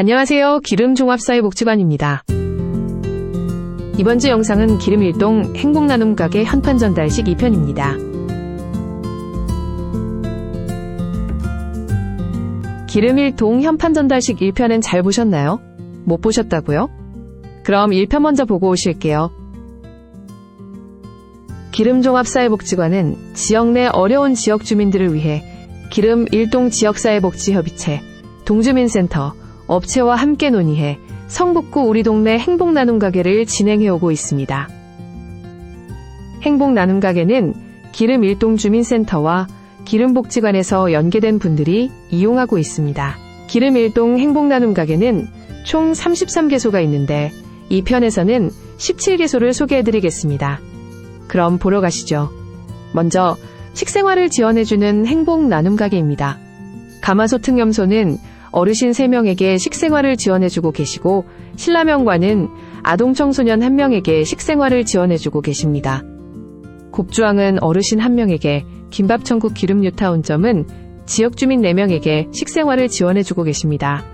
안녕하세요. 기름종합사회복지관입니다. 이번 주 영상은 기름 일동 행복나눔 가게 현판 전달식 2편입니다. 기름 일동 현판 전달식 1편은 잘 보셨나요? 못 보셨다고요? 그럼 1편 먼저 보고 오실게요. 기름종합사회복지관은 지역 내 어려운 지역 주민들을 위해 기름 일동 지역사회복지협의체, 동주민센터, 업체와 함께 논의해 성북구 우리 동네 행복 나눔 가게를 진행해오고 있습니다. 행복 나눔 가게는 기름 일동 주민센터와 기름복지관에서 연계된 분들이 이용하고 있습니다. 기름 일동 행복 나눔 가게는 총 33개소가 있는데 이 편에서는 17개소를 소개해드리겠습니다. 그럼 보러 가시죠. 먼저 식생활을 지원해주는 행복 나눔 가게입니다. 가마솥 특염소는 어르신 3명에게 식생활을 지원해주고 계시고 신라면과는 아동 청소년 1명에게 식생활을 지원해주고 계십니다. 곱주왕은 어르신 1명에게 김밥천국 기름 뉴타운점은 지역 주민 4명에게 식생활을 지원해주고 계십니다.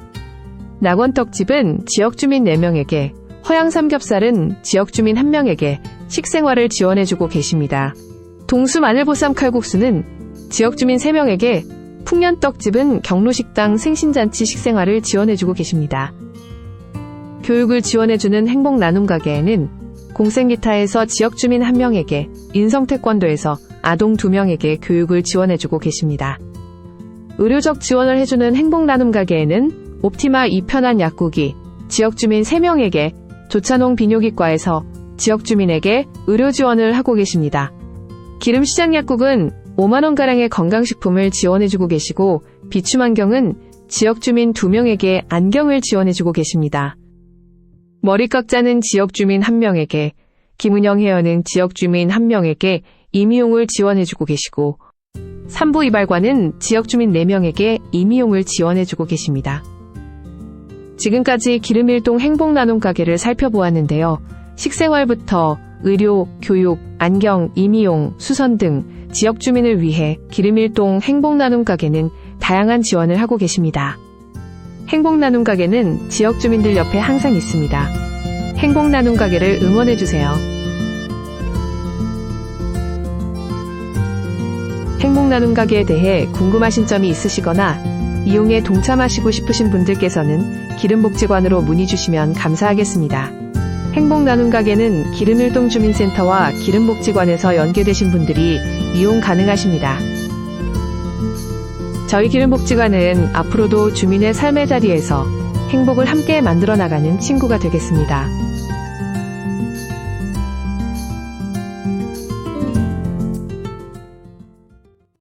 낙원떡집은 지역 주민 4명에게 허양 삼겹살은 지역 주민 1명에게 식생활을 지원해주고 계십니다. 동수 마늘보쌈 칼국수는 지역 주민 3명에게 풍년떡집은 경로식당 생신잔치 식생활을 지원해주고 계십니다. 교육을 지원해주는 행복 나눔 가게에는 공생기타에서 지역 주민 1명에게 인성태권도에서 아동 2명에게 교육을 지원해주고 계십니다. 의료적 지원을 해주는 행복 나눔 가게에는 옵티마 이편한 약국이 지역 주민 3명에게 조찬홍 비뇨기과에서 지역 주민에게 의료 지원을 하고 계십니다. 기름시장 약국은 5만원가량의 건강식품을 지원해주고 계시고 비춤안경은 지역 주민 2명에게 안경을 지원해주고 계십니다. 머리깍자는 지역 주민 1명에게, 김은영 헤어는 지역 주민 1명에게 임의용을 지원해주고 계시고 산부 이발관은 지역 주민 4명에게 임의용을 지원해주고 계십니다. 지금까지 기름일동 행복나눔 가게를 살펴보았는데요. 식생활부터 의료, 교육, 안경, 임의용, 수선 등 지역 주민을 위해 기름일동 행복나눔 가게는 다양한 지원을 하고 계십니다. 행복나눔 가게는 지역 주민들 옆에 항상 있습니다. 행복나눔 가게를 응원해주세요. 행복나눔 가게에 대해 궁금하신 점이 있으시거나 이용에 동참하시고 싶으신 분들께서는 기름복지관으로 문의 주시면 감사하겠습니다. 행복 나눔 가게는 기름일동 주민센터와 기름복지관에서 연계되신 분들이 이용 가능하십니다. 저희 기름복지관은 앞으로도 주민의 삶의 자리에서 행복을 함께 만들어 나가는 친구가 되겠습니다.